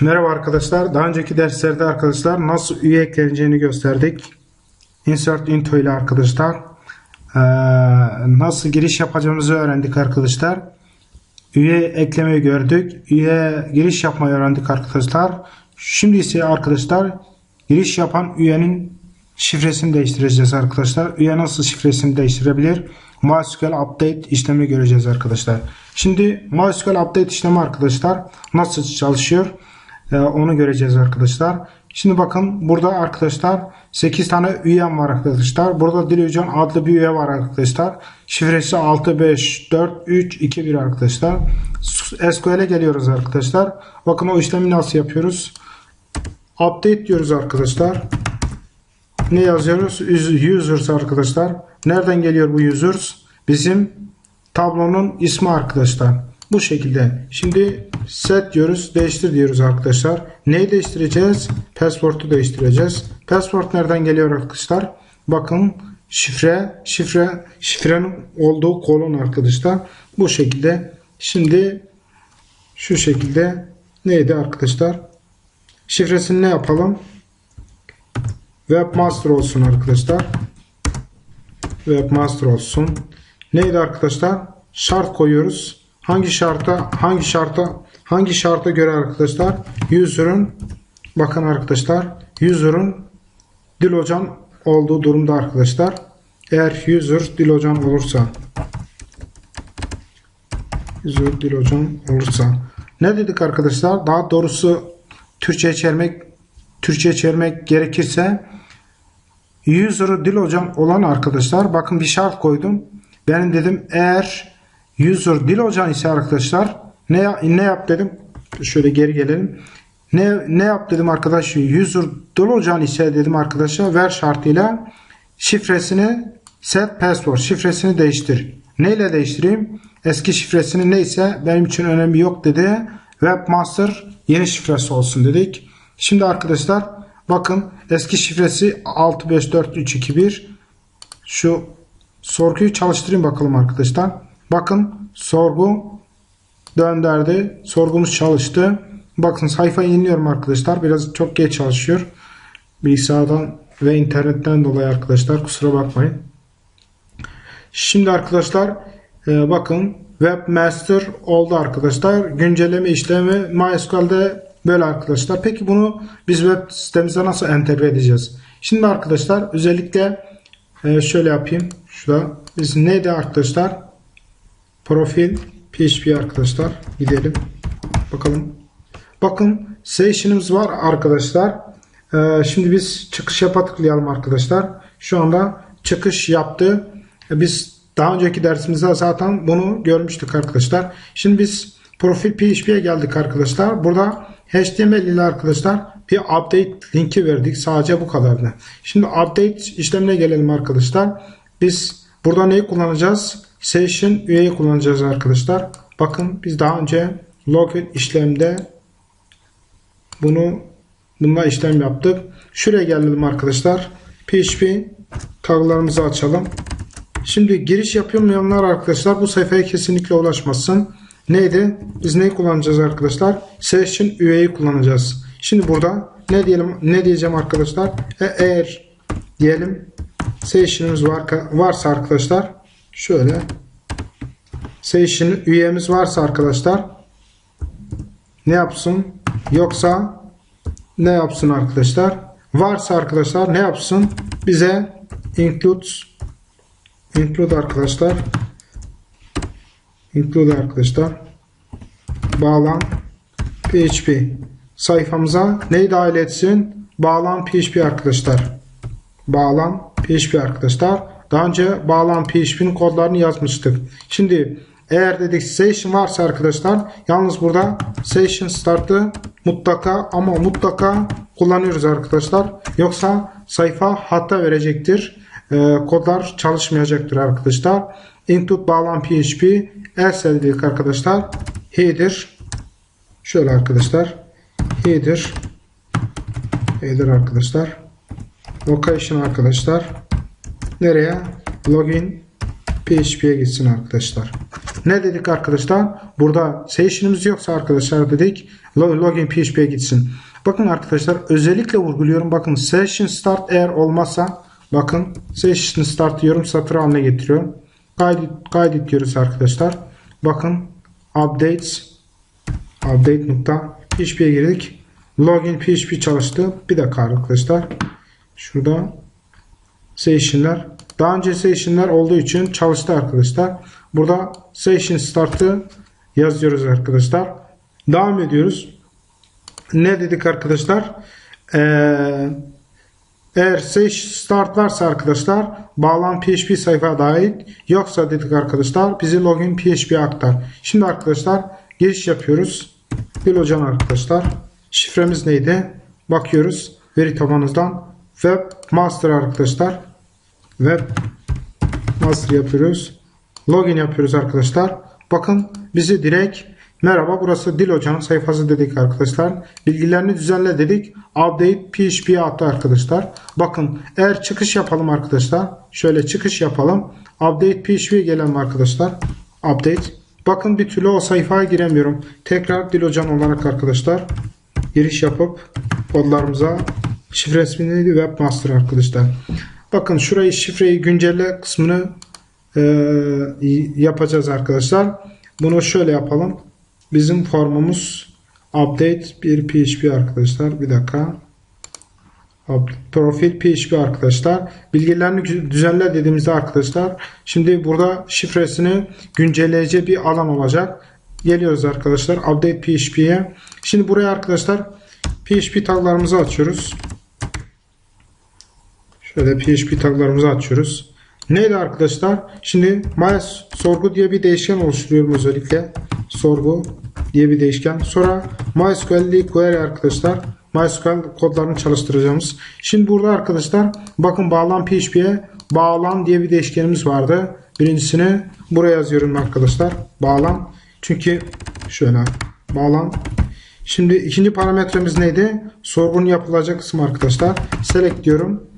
Merhaba arkadaşlar. Daha önceki derslerde arkadaşlar nasıl üye ekleneceğini gösterdik. Insert into ile arkadaşlar. Ee, nasıl giriş yapacağımızı öğrendik arkadaşlar. Üye eklemeyi gördük. Üye giriş yapmayı öğrendik arkadaşlar. Şimdi ise arkadaşlar giriş yapan üyenin şifresini değiştireceğiz arkadaşlar. Üye nasıl şifresini değiştirebilir? MySQL update işlemi göreceğiz arkadaşlar. Şimdi MySQL update işlemi arkadaşlar nasıl çalışıyor? Ee, onu göreceğiz arkadaşlar. Şimdi bakın burada arkadaşlar 8 tane üyem var arkadaşlar. Burada Dilocan adlı bir üye var arkadaşlar. Şifresi 654321 arkadaşlar. SQL'e geliyoruz arkadaşlar. Bakın o işlemi nasıl yapıyoruz? Update diyoruz arkadaşlar. Ne yazıyoruz? Users arkadaşlar. Nereden geliyor bu users? Bizim tablonun ismi arkadaşlar. Bu şekilde. Şimdi set diyoruz. Değiştir diyoruz arkadaşlar. Neyi değiştireceğiz? Password'u değiştireceğiz. Password nereden geliyor arkadaşlar? Bakın şifre, şifre, şifrenin olduğu kolon arkadaşlar. Bu şekilde. Şimdi şu şekilde neydi arkadaşlar? Şifresini ne yapalım? Webmaster olsun arkadaşlar. Webmaster olsun. Neydi arkadaşlar? Şart koyuyoruz. Hangi şarta hangi şarta hangi şarta göre arkadaşlar user'ın bakın arkadaşlar user'ın Dilocan olduğu durumda arkadaşlar. Eğer user Dilocan olursa user Dilocan olursa ne dedik arkadaşlar? Daha doğrusu Türkçe çevirmek Türkçe çevirmek gerekirse user'ı Dilocan olan arkadaşlar bakın bir şart koydum. Benim dedim eğer user Dilocan ise arkadaşlar ne ne yap dedim. Şöyle geri gelelim. Ne ne yap dedim arkadaş user Dilocan ise dedim arkadaşlar ver şartıyla şifresini set password şifresini değiştir. Neyle değiştireyim? Eski şifresini neyse benim için önemi yok dedi. Webmaster yeni şifresi olsun dedik. Şimdi arkadaşlar bakın eski şifresi 654321 şu sorguyu çalıştırayım bakalım arkadaşlar. Bakın sorgu döndürdü. Sorgumuz çalıştı. Bakın sayfayı yeniliyorum arkadaşlar. Biraz çok geç çalışıyor. Bilgisayardan ve internetten dolayı arkadaşlar kusura bakmayın. Şimdi arkadaşlar e, bakın Webmaster oldu arkadaşlar. Güncelleme işlemi MySQL'de böyle arkadaşlar. Peki bunu biz web sitemize nasıl entegre edeceğiz? Şimdi arkadaşlar özellikle e, şöyle yapayım. Şurada biz neydi arkadaşlar? Profil PHP arkadaşlar. Gidelim. Bakalım. Bakın session'ımız var arkadaşlar. E, şimdi biz çıkış yapa tıklayalım arkadaşlar. Şu anda çıkış yaptı. E, biz daha önceki dersimizde zaten bunu görmüştük arkadaşlar. Şimdi biz profil PHP'ye geldik arkadaşlar. Burada HTML ile arkadaşlar bir update linki verdik. Sadece bu kadardı. Şimdi update işlemine gelelim arkadaşlar. Biz burada neyi kullanacağız? Session üyeyi kullanacağız arkadaşlar. Bakın biz daha önce login işlemde bunu bununla işlem yaptık. Şuraya gelelim arkadaşlar. PHP taglarımızı açalım. Şimdi giriş yapamayanlar arkadaşlar bu sayfaya kesinlikle ulaşmasın. Neydi? Biz neyi kullanacağız arkadaşlar? Session üyeyi kullanacağız. Şimdi burada ne diyelim ne diyeceğim arkadaşlar? E, eğer diyelim session'ımız var, varsa arkadaşlar şöyle session üyemiz varsa arkadaşlar ne yapsın? Yoksa ne yapsın arkadaşlar? Varsa arkadaşlar ne yapsın? Bize include include arkadaşlar include arkadaşlar. Bağlan php sayfamıza neyi dahil etsin? Bağlan php arkadaşlar. Bağlan php arkadaşlar. Daha önce bağlan php'nin kodlarını yazmıştık. Şimdi eğer dedik session varsa arkadaşlar yalnız burada session start'ı mutlaka ama mutlaka kullanıyoruz arkadaşlar. Yoksa sayfa hata verecektir. E, kodlar çalışmayacaktır arkadaşlar. İnclude bağlan php else dedik arkadaşlar header şöyle arkadaşlar header header arkadaşlar location arkadaşlar nereye login php'ye gitsin arkadaşlar Ne dedik arkadaşlar? Burada session'ımız yoksa arkadaşlar dedik login PHP'ye gitsin. Bakın arkadaşlar özellikle vurguluyorum. Bakın session start eğer olmazsa bakın session start diyorum satır haline getiriyorum. Kaydet, kaydet diyoruz arkadaşlar. Bakın updates update nokta PHP'ye girdik. Login PHP çalıştı. Bir dakika arkadaşlar. Şurada session'ler daha önce session'ler olduğu için çalıştı arkadaşlar. Burada session start'ı yazıyoruz arkadaşlar. Devam ediyoruz. Ne dedik arkadaşlar? Ee, eğer session start varsa arkadaşlar bağlan PHP sayfa dahil yoksa dedik arkadaşlar bizi login PHP'ye aktar. Şimdi arkadaşlar giriş yapıyoruz. Dilocan arkadaşlar. Şifremiz neydi? Bakıyoruz veri tabanımızdan. Webmaster arkadaşlar. Web master yapıyoruz. Login yapıyoruz arkadaşlar. Bakın bizi direkt merhaba burası Dil Hoca'nın sayfası dedik arkadaşlar. Bilgilerini düzenle dedik. Update PHP'ye attı arkadaşlar. Bakın eğer çıkış yapalım arkadaşlar. Şöyle çıkış yapalım. Update PHP'ye gelelim arkadaşlar. Update. Bakın bir türlü o sayfaya giremiyorum. Tekrar Dil Hocam olarak arkadaşlar giriş yapıp kodlarımıza şifre ismi neydi? Webmaster arkadaşlar. Bakın şurayı şifreyi güncelle kısmını e, yapacağız arkadaşlar. Bunu şöyle yapalım. Bizim formumuz update bir PHP arkadaşlar. Bir dakika. Profil PHP arkadaşlar. Bilgilerini düzenle dediğimizde arkadaşlar. Şimdi burada şifresini güncelleyici bir alan olacak. Geliyoruz arkadaşlar. Update PHP'ye. Şimdi buraya arkadaşlar PHP taglarımızı açıyoruz. Şöyle PHP taglarımızı açıyoruz. Neydi arkadaşlar? Şimdi my sorgu diye bir değişken oluşturuyorum özellikle. Sorgu diye bir değişken. Sonra MySQL query arkadaşlar. MySQL kodlarını çalıştıracağımız. Şimdi burada arkadaşlar bakın bağlan PHP'ye bağlan diye bir değişkenimiz vardı. Birincisini buraya yazıyorum arkadaşlar. Bağlan. Çünkü şöyle bağlan. Şimdi ikinci parametremiz neydi? Sorgunun yapılacak kısmı arkadaşlar. Select diyorum.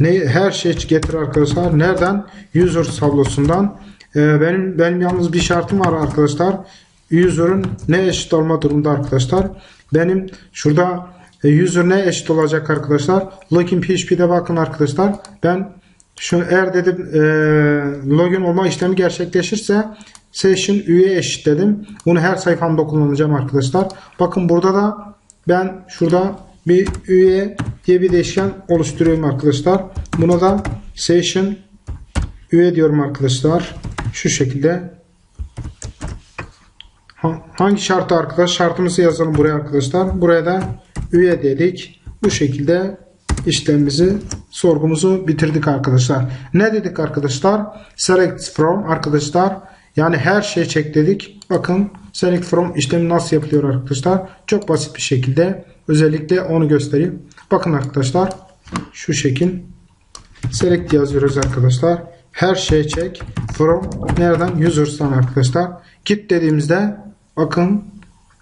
Ne, her şey getir arkadaşlar. Nereden? User tablosundan. Ee, benim benim yalnız bir şartım var arkadaşlar. User'ın ne eşit olma durumda arkadaşlar. Benim şurada e, user ne eşit olacak arkadaşlar. Login PHP'de bakın arkadaşlar. Ben şu eğer dedim e, login olma işlemi gerçekleşirse session üye eşit dedim. Bunu her sayfamda kullanacağım arkadaşlar. Bakın burada da ben şurada bir üye diye bir değişken oluşturuyorum arkadaşlar. Buna da session üye diyorum arkadaşlar. Şu şekilde. Hangi şartı arkadaş? Şartımızı yazalım buraya arkadaşlar. Buraya da üye dedik. Bu şekilde işlemimizi sorgumuzu bitirdik arkadaşlar. Ne dedik arkadaşlar? Select from arkadaşlar. Yani her şeyi çek dedik. Bakın select from işlemi nasıl yapılıyor arkadaşlar? Çok basit bir şekilde özellikle onu göstereyim. Bakın arkadaşlar şu şekil select yazıyoruz arkadaşlar. Her şey çek from nereden users'tan arkadaşlar. Git dediğimizde bakın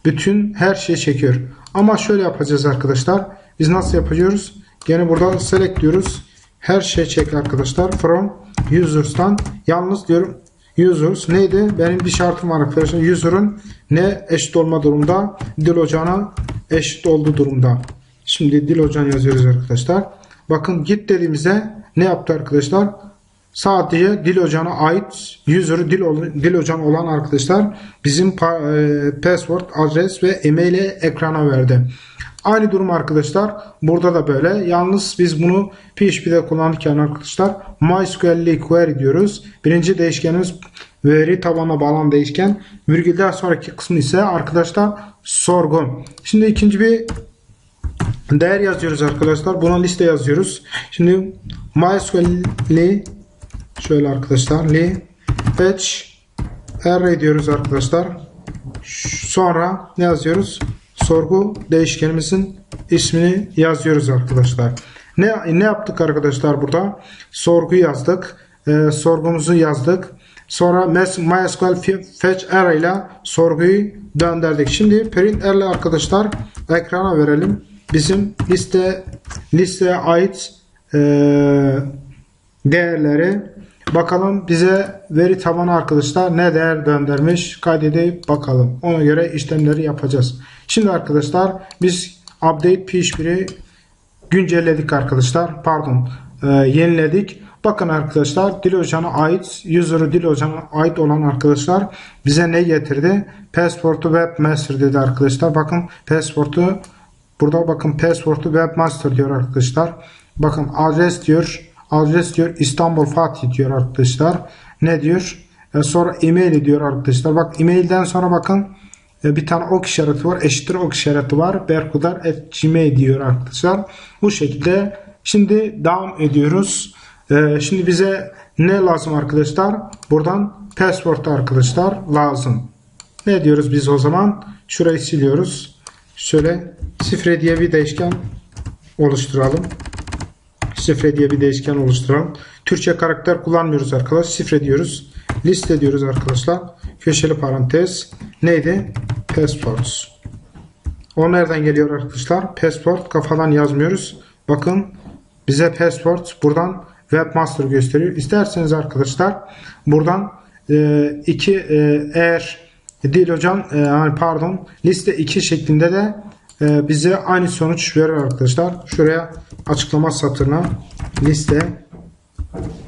bütün her şeyi çekiyor. Ama şöyle yapacağız arkadaşlar. Biz nasıl yapıyoruz? Gene burada select diyoruz. Her şey çek arkadaşlar. From users'tan yalnız diyorum users neydi? Benim bir şartım var arkadaşlar. User'ın ne eşit olma durumda? Dil ocağına eşit olduğu durumda. Şimdi dil ocağını yazıyoruz arkadaşlar. Bakın git dediğimizde ne yaptı arkadaşlar? Sadece dil ocağına ait user dil, dil ocağın olan arkadaşlar bizim e, password, adres ve e-mail ekrana verdi. Aynı durum arkadaşlar. Burada da böyle. Yalnız biz bunu PHP'de kullanırken arkadaşlar MySQL query diyoruz. Birinci değişkenimiz veri tabanına bağlanan değişken. Virgülden sonraki kısmı ise arkadaşlar sorgu. Şimdi ikinci bir değer yazıyoruz arkadaşlar. Buna liste yazıyoruz. Şimdi MySQL'i şöyle arkadaşlar li fetch array diyoruz arkadaşlar. Sonra ne yazıyoruz? sorgu değişkenimizin ismini yazıyoruz arkadaşlar. Ne, ne yaptık arkadaşlar burada? Sorgu yazdık. E, sorgumuzu yazdık. Sonra MySQL fetch array ile sorguyu döndürdük. Şimdi print ile arkadaşlar ekrana verelim. Bizim liste listeye ait e, değerleri Bakalım bize veri tabanı arkadaşlar ne değer döndürmüş kaydedip bakalım. Ona göre işlemleri yapacağız. Şimdi arkadaşlar biz update php'yi güncelledik arkadaşlar. Pardon e, yeniledik. Bakın arkadaşlar dil hocana ait user'ı dil hocana ait olan arkadaşlar bize ne getirdi? Passport'u webmaster dedi arkadaşlar. Bakın passport'u burada bakın passport'u webmaster diyor arkadaşlar. Bakın adres diyor. Adres diyor İstanbul Fatih diyor arkadaşlar. Ne diyor? E sonra e-mail diyor arkadaşlar. Bak e-mailden sonra bakın e, bir tane ok işareti var. Eşittir ok işareti var. Berkudar at gmail diyor arkadaşlar. Bu şekilde şimdi devam ediyoruz. E, şimdi bize ne lazım arkadaşlar? Buradan passport arkadaşlar lazım. Ne diyoruz biz o zaman? Şurayı siliyoruz. Şöyle sifre diye bir değişken oluşturalım. Sifre diye bir değişken oluşturalım. Türkçe karakter kullanmıyoruz arkadaşlar. Sifre diyoruz. Liste diyoruz arkadaşlar. Köşeli parantez. Neydi? Passports. O nereden geliyor arkadaşlar? Passport kafadan yazmıyoruz. Bakın bize passport buradan webmaster gösteriyor. İsterseniz arkadaşlar buradan e, iki e, eğer değil hocam e, pardon liste 2 şeklinde de e, bize aynı sonuç verir arkadaşlar. Şuraya açıklama satırına liste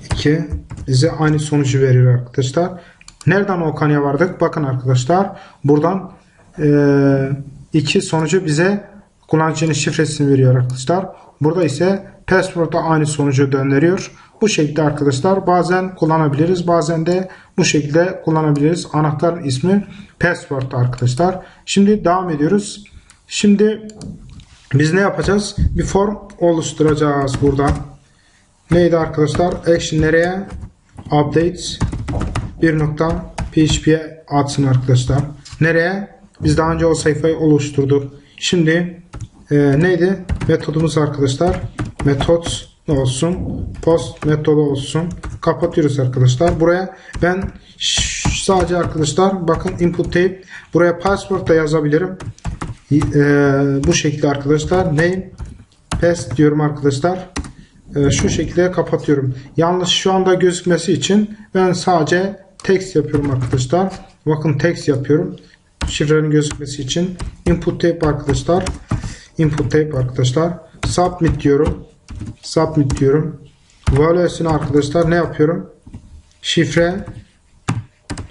2 bize aynı sonucu verir arkadaşlar. Nereden o kanıya vardık? Bakın arkadaşlar buradan e, iki sonucu bize kullanıcının şifresini veriyor arkadaşlar. Burada ise passport'a aynı sonucu döndürüyor. Bu şekilde arkadaşlar bazen kullanabiliriz. Bazen de bu şekilde kullanabiliriz. Anahtarın ismi passport arkadaşlar. Şimdi devam ediyoruz. Şimdi biz ne yapacağız? Bir form oluşturacağız burada. Neydi arkadaşlar? Action nereye? Update bir nokta PHP'ye atsın arkadaşlar. Nereye? Biz daha önce o sayfayı oluşturduk. Şimdi e, neydi? Metodumuz arkadaşlar. Metot olsun? Post metodu olsun. Kapatıyoruz arkadaşlar. Buraya ben sadece arkadaşlar bakın input tape buraya password da yazabilirim. E, bu şekilde arkadaşlar name paste diyorum arkadaşlar. E, şu şekilde kapatıyorum. Yalnız şu anda gözükmesi için ben sadece text yapıyorum arkadaşlar. Bakın text yapıyorum. Şifrenin gözükmesi için. Input tape arkadaşlar. Input tape arkadaşlar. Submit diyorum. Submit diyorum. Value'sini arkadaşlar ne yapıyorum? Şifre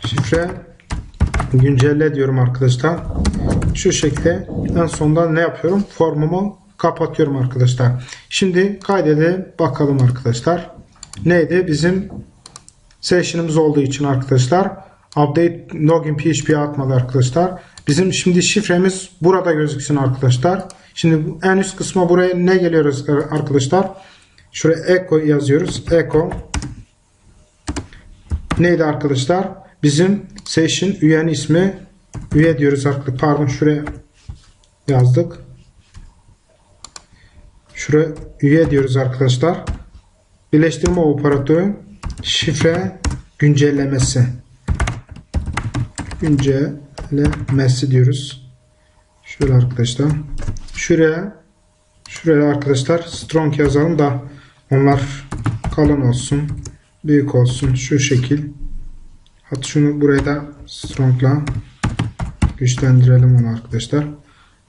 şifre güncelle diyorum arkadaşlar. Şu şekilde en sonunda ne yapıyorum? Formumu kapatıyorum arkadaşlar. Şimdi kaydede bakalım arkadaşlar. Neydi? Bizim session'ımız olduğu için arkadaşlar update login php atmadı arkadaşlar. Bizim şimdi şifremiz burada gözüksün arkadaşlar. Şimdi en üst kısma buraya ne geliyoruz arkadaşlar? Şuraya echo yazıyoruz. Echo neydi arkadaşlar? Bizim session üyenin ismi üye diyoruz arkadaşlar. Pardon şuraya yazdık. Şuraya üye diyoruz arkadaşlar. Birleştirme operatörü şifre güncellemesi. Güncellemesi diyoruz. Şöyle arkadaşlar. Şuraya şuraya arkadaşlar strong yazalım da onlar kalın olsun. Büyük olsun. Şu şekil. Hatta şunu buraya da strongla güçlendirelim onu arkadaşlar.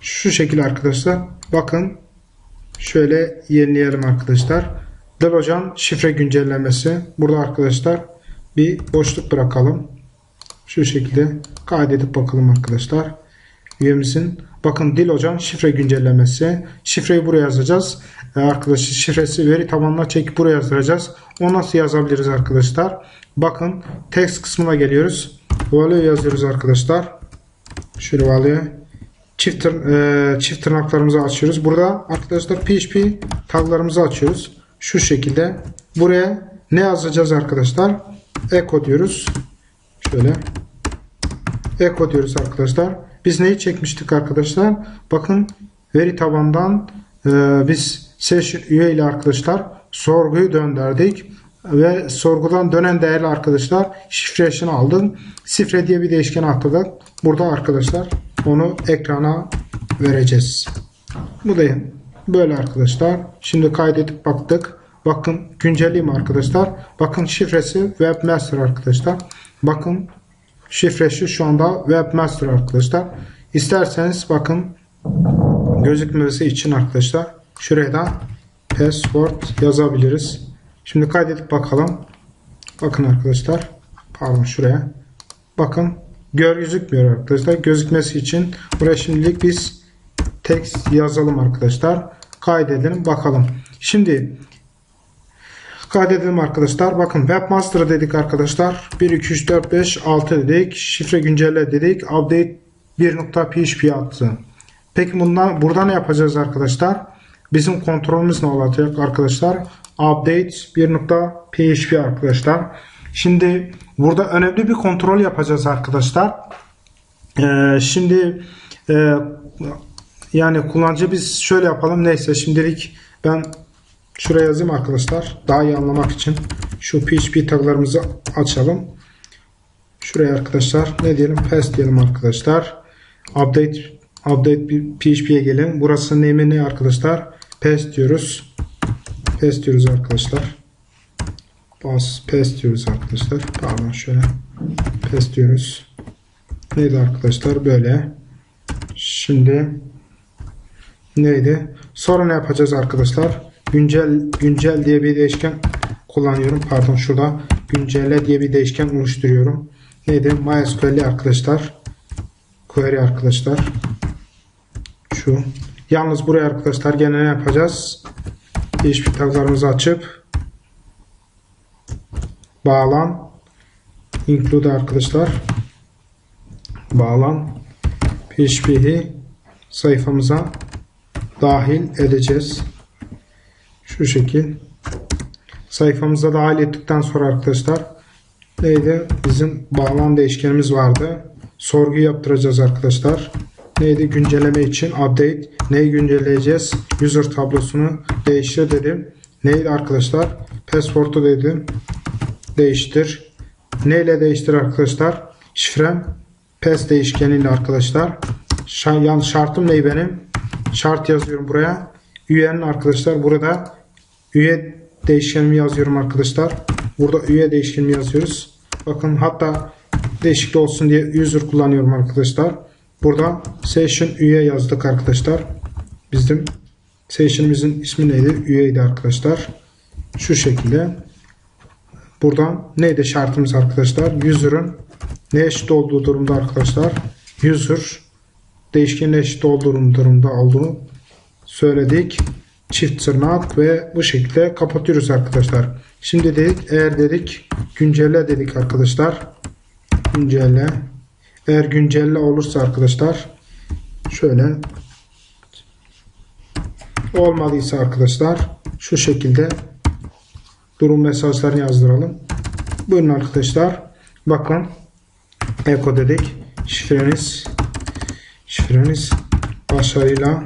Şu şekil arkadaşlar. Bakın şöyle yenileyelim arkadaşlar. Delocan şifre güncellemesi. Burada arkadaşlar bir boşluk bırakalım. Şu şekilde kaydedip bakalım arkadaşlar. Üyemizin bakın dil hocam şifre güncellemesi. Şifreyi buraya yazacağız. Ee, arkadaşlar şifresi veri tabanına çekip buraya yazacağız. O nasıl yazabiliriz arkadaşlar? Bakın text kısmına geliyoruz. Value yazıyoruz arkadaşlar. Şöyle value çift, tır, e, çift tırnaklarımızı açıyoruz. Burada arkadaşlar PHP taglarımızı açıyoruz. Şu şekilde. Buraya ne yazacağız arkadaşlar? Echo diyoruz. Şöyle. Echo diyoruz arkadaşlar. Biz neyi çekmiştik arkadaşlar? Bakın veri tabandan e, biz session üye ile arkadaşlar sorguyu döndürdük ve sorgudan dönen değerli arkadaşlar şifresini aldım. Şifre diye bir değişken atladık. Burada arkadaşlar onu ekrana vereceğiz. Bu da böyle arkadaşlar. Şimdi kaydedip baktık. Bakın güncelleyeyim arkadaşlar. Bakın şifresi Webmaster arkadaşlar. Bakın şifresi şu anda Webmaster arkadaşlar. İsterseniz bakın gözükmesi için arkadaşlar şuraya da password yazabiliriz. Şimdi kaydedip bakalım. Bakın arkadaşlar. Pardon şuraya. Bakın gör gözükmüyor arkadaşlar. Gözükmesi için buraya şimdilik biz text yazalım arkadaşlar. Kaydedelim bakalım. Şimdi kaydedelim arkadaşlar. Bakın webmaster dedik arkadaşlar. 1 2 3 4 5 6 dedik. Şifre güncelle dedik. Update 1.php attı. Peki bundan burada ne yapacağız arkadaşlar? Bizim kontrolümüz ne olacak arkadaşlar? Update 1.php arkadaşlar. Şimdi burada önemli bir kontrol yapacağız arkadaşlar. Ee, şimdi e, yani kullanıcı biz şöyle yapalım. Neyse şimdilik ben şuraya yazayım arkadaşlar. Daha iyi anlamak için şu PHP taglarımızı açalım. Şuraya arkadaşlar ne diyelim? Pass diyelim arkadaşlar. Update update PHP'ye gelin. Burası name ne arkadaşlar? Pass diyoruz. Pass diyoruz arkadaşlar. Bas pass diyoruz arkadaşlar. Pardon şöyle. Pass diyoruz. Neydi arkadaşlar? Böyle. Şimdi neydi? Sonra ne yapacağız arkadaşlar? Güncel güncel diye bir değişken kullanıyorum. Pardon şurada güncelle diye bir değişken oluşturuyorum. Neydi? MySQL arkadaşlar. Query arkadaşlar. Şu. Yalnız buraya arkadaşlar gene ne yapacağız? PHP taglarımızı açıp bağlan include arkadaşlar bağlan PHP'yi sayfamıza dahil edeceğiz. Şu şekil. Sayfamıza dahil ettikten sonra arkadaşlar neydi? Bizim bağlan değişkenimiz vardı. Sorgu yaptıracağız arkadaşlar. Neydi? Güncelleme için update. Neyi güncelleyeceğiz? User tablosunu değiştir dedim. Neydi arkadaşlar? Password'u dedim. Değiştir. Neyle değiştir arkadaşlar? Şifrem pass değişkeniyle arkadaşlar. Yani şartım ne benim? Şart yazıyorum buraya. Üyenin arkadaşlar burada üye değişkenimi yazıyorum arkadaşlar. Burada üye değişkenimi yazıyoruz. Bakın hatta değişiklik olsun diye user kullanıyorum arkadaşlar. Burada session üye yazdık arkadaşlar. Bizim session'ımızın ismi neydi? Üyeydi arkadaşlar. Şu şekilde. Buradan neydi şartımız arkadaşlar? User'ın ne eşit olduğu durumda arkadaşlar. User değişkenin eşit olduğu durumda olduğunu söyledik. Çift tırnak ve bu şekilde kapatıyoruz arkadaşlar. Şimdi dedik eğer dedik güncelle dedik arkadaşlar. Güncelle. Eğer güncelle olursa arkadaşlar şöyle olmadıysa arkadaşlar şu şekilde durum mesajlarını yazdıralım. Buyurun arkadaşlar. Bakın Eko dedik. Şifreniz şifreniz başarıyla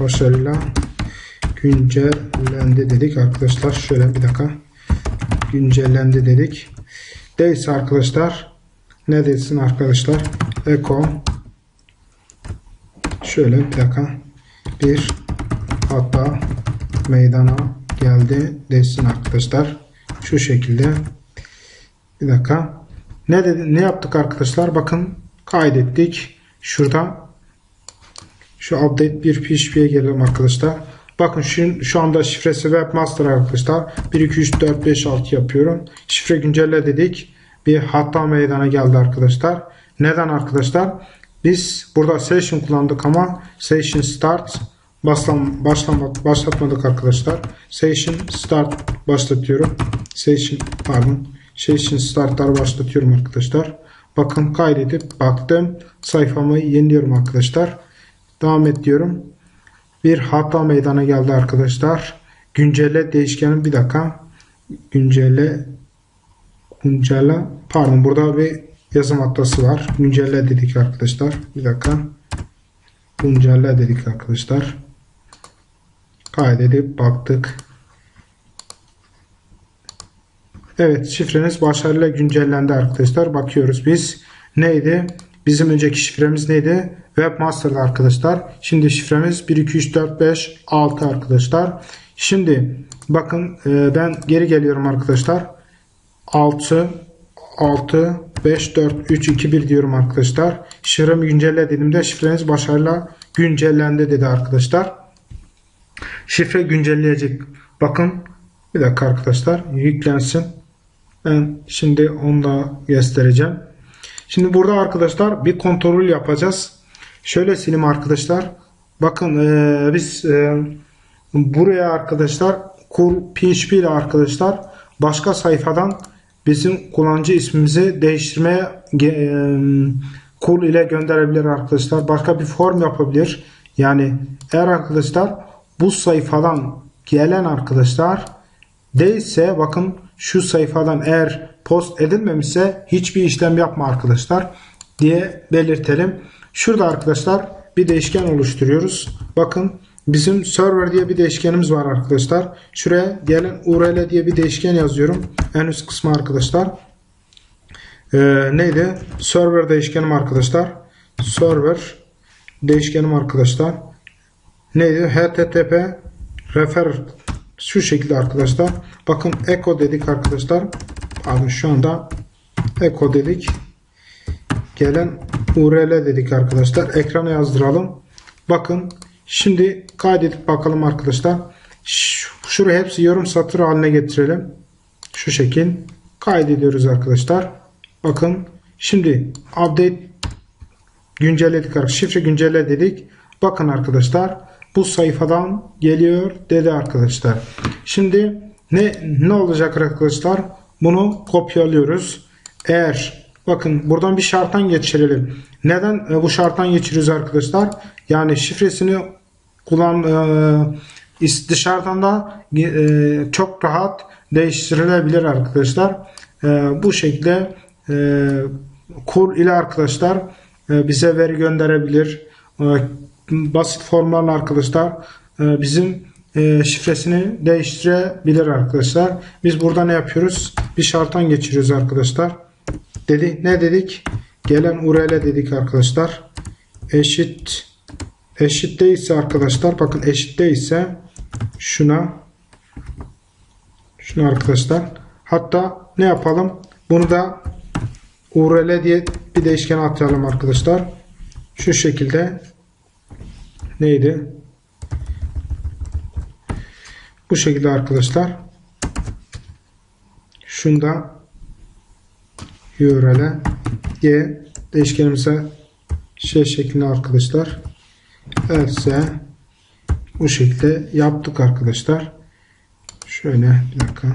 başarıyla güncellendi dedik arkadaşlar. Şöyle bir dakika. Güncellendi dedik. Değilse arkadaşlar ne desin arkadaşlar? Eko şöyle bir dakika. Bir hata meydana geldi desin arkadaşlar. Şu şekilde. Bir dakika. Ne dedi, ne yaptık arkadaşlar? Bakın kaydettik. Şurada şu update bir PHP'ye gelelim arkadaşlar. Bakın şu, şu anda şifresi webmaster arkadaşlar. 1 2 3 4 5 6 yapıyorum. Şifre güncelle dedik. Bir hata meydana geldi arkadaşlar. Neden arkadaşlar? Biz burada session kullandık ama session start başlam başlamak başlatmadık arkadaşlar. Session start başlatıyorum. Session pardon. Session startlar başlatıyorum arkadaşlar. Bakın kaydedip baktım. Sayfamı yeniliyorum arkadaşlar. Devam et diyorum. Bir hata meydana geldi arkadaşlar. Güncelle değişkenin bir dakika. Güncelle güncelle pardon burada bir yazım hatası var. Güncelle dedik arkadaşlar. Bir dakika. Güncelle dedik arkadaşlar. Kaydedip baktık. Evet şifreniz başarıyla güncellendi arkadaşlar. Bakıyoruz biz. Neydi? Bizim önceki şifremiz neydi? Webmaster'da arkadaşlar. Şimdi şifremiz 1 2 3 4 5 6 arkadaşlar. Şimdi bakın e, ben geri geliyorum arkadaşlar. 6 6 5 4 3 2 1 diyorum arkadaşlar. Şifremi güncelle dediğimde şifreniz başarıyla güncellendi dedi arkadaşlar. Şifre güncelleyecek. Bakın bir dakika arkadaşlar yüklensin. Ben şimdi onu da göstereceğim. Şimdi burada arkadaşlar bir kontrol yapacağız. Şöyle sileyim arkadaşlar. Bakın e, biz e, buraya arkadaşlar cool PHP ile arkadaşlar başka sayfadan bizim kullanıcı ismimizi değiştirmeye e, cool ile gönderebilir arkadaşlar. Başka bir form yapabilir. Yani eğer arkadaşlar bu sayfadan gelen arkadaşlar değilse bakın şu sayfadan eğer post edilmemişse hiçbir işlem yapma arkadaşlar diye belirtelim. Şurada arkadaşlar bir değişken oluşturuyoruz. Bakın bizim server diye bir değişkenimiz var arkadaşlar. Şuraya gelen URL diye bir değişken yazıyorum. En üst kısmı arkadaşlar. Ee, neydi? Server değişkenim arkadaşlar. Server değişkenim arkadaşlar. Neydi? HTTP refer şu şekilde arkadaşlar. Bakın echo dedik arkadaşlar. Pardon şu anda echo dedik. Gelen URL dedik arkadaşlar. Ekrana yazdıralım. Bakın şimdi kaydedip bakalım arkadaşlar. Şuraya hepsi yorum satır haline getirelim. Şu şekil kaydediyoruz arkadaşlar. Bakın şimdi update güncelledik arkadaşlar. Şifre güncelle dedik. Bakın arkadaşlar bu sayfadan geliyor dedi arkadaşlar. Şimdi ne ne olacak arkadaşlar? Bunu kopyalıyoruz. Eğer bakın buradan bir şarttan geçirelim. Neden e, bu şarttan geçiriyoruz arkadaşlar? Yani şifresini kullan e, dışarıdan da e, çok rahat değiştirilebilir arkadaşlar. Bu şekilde kur ile arkadaşlar bize veri gönderebilir basit formlarla arkadaşlar e, bizim e, şifresini değiştirebilir arkadaşlar. Biz burada ne yapıyoruz? Bir şarttan geçiriyoruz arkadaşlar. Dedi ne dedik? Gelen URL dedik arkadaşlar. Eşit eşit değilse arkadaşlar bakın eşit değilse şuna şunu arkadaşlar hatta ne yapalım? Bunu da URL diye bir değişken atayalım arkadaşlar. Şu şekilde neydi? Bu şekilde arkadaşlar. Şunda URL'e y değişkenimize şey şeklinde arkadaşlar. Else bu şekilde yaptık arkadaşlar. Şöyle bir dakika.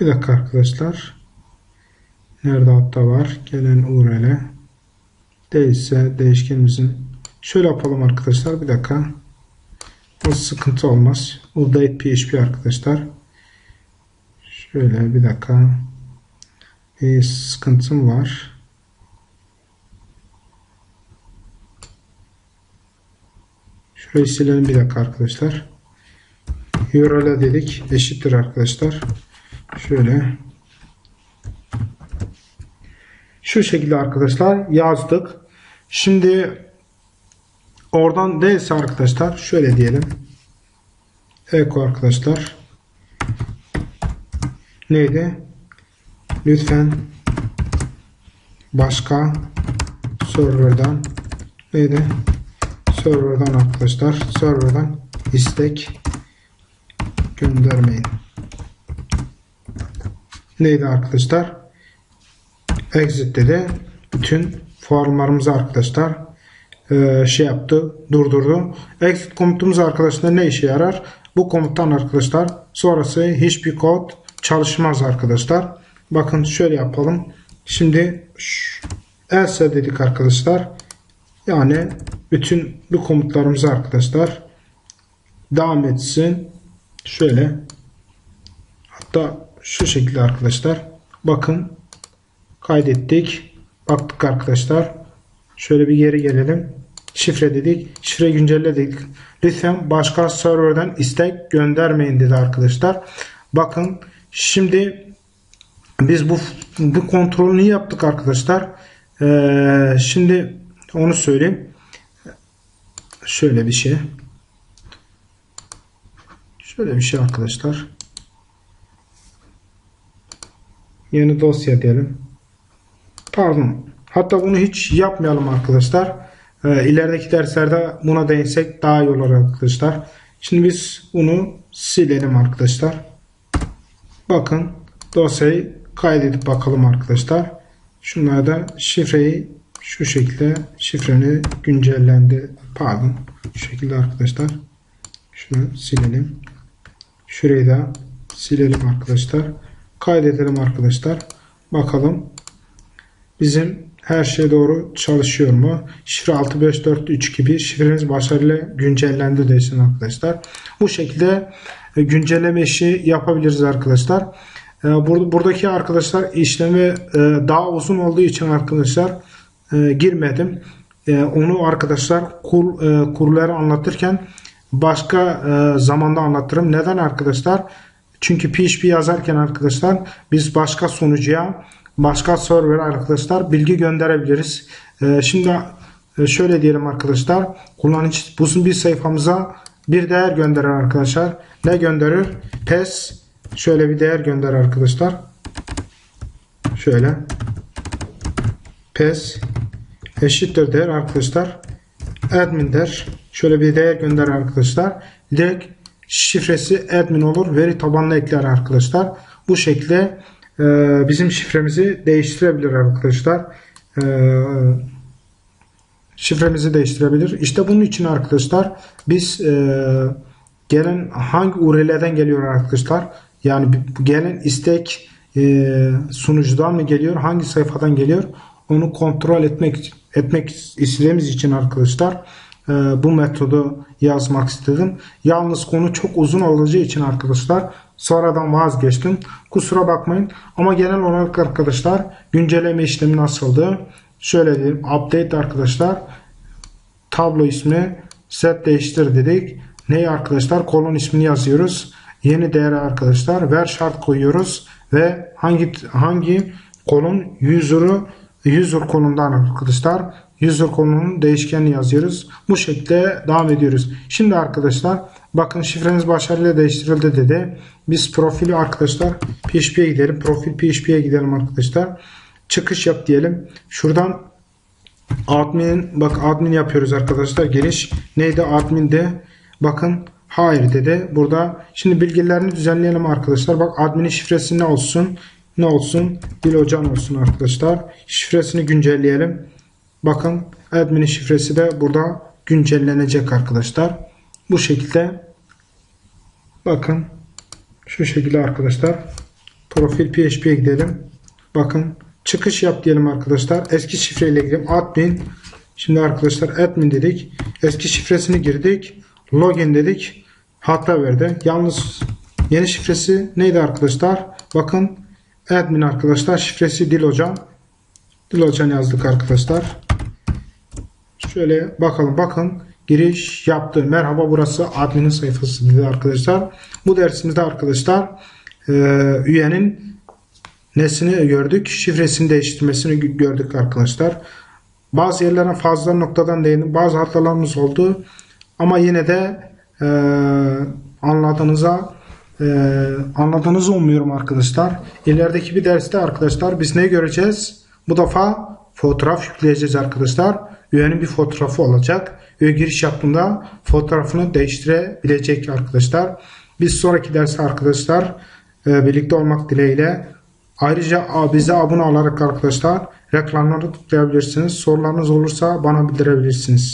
Bir dakika arkadaşlar. Nerede hatta var? Gelen URL değilse değişkenimizin şöyle yapalım arkadaşlar. Bir dakika. O sıkıntı olmaz. Update PHP arkadaşlar. Şöyle bir dakika. Bir sıkıntım var. Şurayı silelim bir dakika arkadaşlar. URL dedik. Eşittir arkadaşlar. Şöyle şu şekilde arkadaşlar yazdık. Şimdi oradan değilse arkadaşlar şöyle diyelim. Eko arkadaşlar. Neydi? Lütfen başka serverdan neydi? Serverdan arkadaşlar. Serverdan istek göndermeyin. Neydi arkadaşlar? Exit'te de bütün formlarımızı arkadaşlar e, şey yaptı, durdurdu. Exit komutumuz arkadaşlar ne işe yarar? Bu komuttan arkadaşlar sonrası hiçbir kod çalışmaz arkadaşlar. Bakın şöyle yapalım. Şimdi else dedik arkadaşlar. Yani bütün bu komutlarımızı arkadaşlar devam etsin. Şöyle hatta şu şekilde arkadaşlar. Bakın kaydettik. Baktık arkadaşlar. Şöyle bir geri gelelim. Şifre dedik. Şifre güncelledik. Lütfen başka serverden istek göndermeyin dedi arkadaşlar. Bakın şimdi biz bu bu kontrolünü yaptık arkadaşlar. Ee, şimdi onu söyleyeyim. Şöyle bir şey. Şöyle bir şey arkadaşlar. Yeni dosya diyelim. Pardon. Hatta bunu hiç yapmayalım arkadaşlar. İlerideki derslerde buna değinsek daha iyi olur arkadaşlar. Şimdi biz bunu silelim arkadaşlar. Bakın dosyayı kaydedip bakalım arkadaşlar. Şunlarda da şifreyi şu şekilde şifreni güncellendi. Pardon. Şu şekilde arkadaşlar. Şunu silelim. Şurayı da silelim arkadaşlar. Kaydedelim arkadaşlar. Bakalım bizim her şey doğru çalışıyor mu? Şifre 6543 gibi şifreniz başarıyla güncellendi desin arkadaşlar. Bu şekilde e, güncelleme işi yapabiliriz arkadaşlar. E, buradaki arkadaşlar işlemi e, daha uzun olduğu için arkadaşlar girmedim. Onu arkadaşlar kur, kurları anlatırken başka zamanda anlatırım. Neden arkadaşlar? Çünkü PHP yazarken arkadaşlar biz başka sonucuya başka server arkadaşlar bilgi gönderebiliriz. Ee, şimdi e, şöyle diyelim arkadaşlar. Kullanıcı bu bir sayfamıza bir değer gönderir arkadaşlar. Ne gönderir? PES şöyle bir değer gönder arkadaşlar. Şöyle PES eşittir değer arkadaşlar. Admin der. Şöyle bir değer gönder arkadaşlar. Direkt şifresi admin olur. Veri tabanına ekler arkadaşlar. Bu şekilde e, bizim şifremizi değiştirebilir arkadaşlar. E, şifremizi değiştirebilir. İşte bunun için arkadaşlar biz e, gelen hangi URL'den geliyor arkadaşlar? Yani gelen istek e, sunucudan mı geliyor? Hangi sayfadan geliyor? Onu kontrol etmek etmek istediğimiz için arkadaşlar bu metodu yazmak istedim. Yalnız konu çok uzun olacağı için arkadaşlar sonradan vazgeçtim. Kusura bakmayın. Ama genel olarak arkadaşlar güncelleme işlemi nasıldı? Şöyle diyeyim. Update arkadaşlar. Tablo ismi set değiştir dedik. Neyi arkadaşlar? Kolon ismini yazıyoruz. Yeni değer arkadaşlar. Ver şart koyuyoruz. Ve hangi hangi kolon user'ı user kolundan arkadaşlar user konunun değişkenini yazıyoruz. Bu şekilde devam ediyoruz. Şimdi arkadaşlar bakın şifreniz başarıyla değiştirildi dedi. Biz profili arkadaşlar PHP'ye gidelim. Profil PHP'ye gidelim arkadaşlar. Çıkış yap diyelim. Şuradan admin bak admin yapıyoruz arkadaşlar. Giriş neydi adminde bakın hayır dedi. Burada şimdi bilgilerini düzenleyelim arkadaşlar. Bak adminin şifresi ne olsun? Ne olsun? Dil hocan olsun arkadaşlar. Şifresini güncelleyelim. Bakın admin şifresi de burada güncellenecek arkadaşlar. Bu şekilde bakın şu şekilde arkadaşlar profil PHP'ye gidelim. Bakın çıkış yap diyelim arkadaşlar. Eski şifreyle gidelim. Admin şimdi arkadaşlar admin dedik. Eski şifresini girdik. Login dedik. Hata verdi. Yalnız yeni şifresi neydi arkadaşlar? Bakın admin arkadaşlar şifresi dil hocam. Dil hocam yazdık arkadaşlar. Şöyle bakalım bakın giriş yaptı. Merhaba burası adminin sayfası dedi arkadaşlar. Bu dersimizde arkadaşlar e, üyenin nesini gördük. Şifresini değiştirmesini gördük arkadaşlar. Bazı yerlerine fazla noktadan değindim. Bazı hatalarımız oldu. Ama yine de e, anladığınıza e, anladığınızı umuyorum arkadaşlar. İlerideki bir derste arkadaşlar biz ne göreceğiz? Bu defa fotoğraf yükleyeceğiz arkadaşlar üyenin bir fotoğrafı olacak. Üye giriş yaptığında fotoğrafını değiştirebilecek arkadaşlar. Biz sonraki derste arkadaşlar e, birlikte olmak dileğiyle ayrıca bize abone olarak arkadaşlar reklamları tıklayabilirsiniz. Sorularınız olursa bana bildirebilirsiniz.